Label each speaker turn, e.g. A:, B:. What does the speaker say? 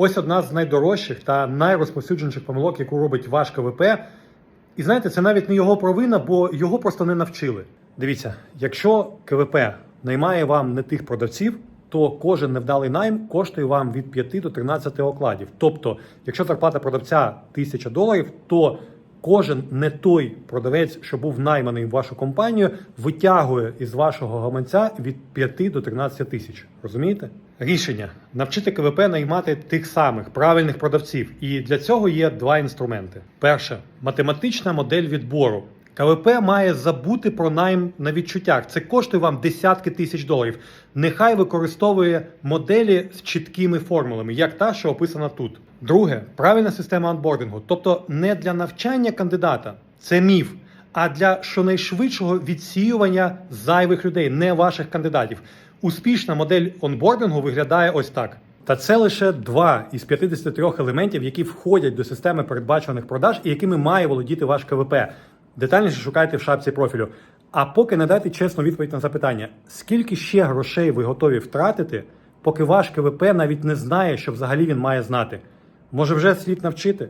A: Ось одна з найдорожчих та найрозповсюдженіших помилок, яку робить ваш КВП. І знаєте, це навіть не його провина, бо його просто не навчили. Дивіться, якщо КВП наймає вам не тих продавців, то кожен невдалий найм коштує вам від 5 до 13 окладів. Тобто, якщо зарплата продавця 1000 доларів, то кожен не той продавець, що був найманий в вашу компанію, витягує із вашого гаманця від 5 до 13 тисяч. Розумієте? Рішення навчити КВП наймати тих самих правильних продавців. І для цього є два інструменти: перше математична модель відбору. КВП має забути про найм на відчуттях. Це коштує вам десятки тисяч доларів. Нехай використовує моделі з чіткими формулами, як та, що описана тут. Друге, правильна система онбордингу, тобто не для навчання кандидата, це міф, а для щонайшвидшого відсіювання зайвих людей, не ваших кандидатів. Успішна модель онбордингу виглядає ось так. Та це лише два із 53 елементів, які входять до системи передбачуваних продаж і якими має володіти ваш КВП. Детальніше шукайте в шапці профілю. А поки не дайте чесну відповідь на запитання, скільки ще грошей ви готові втратити, поки ваш КВП навіть не знає, що взагалі він має знати. Може, вже слід навчити?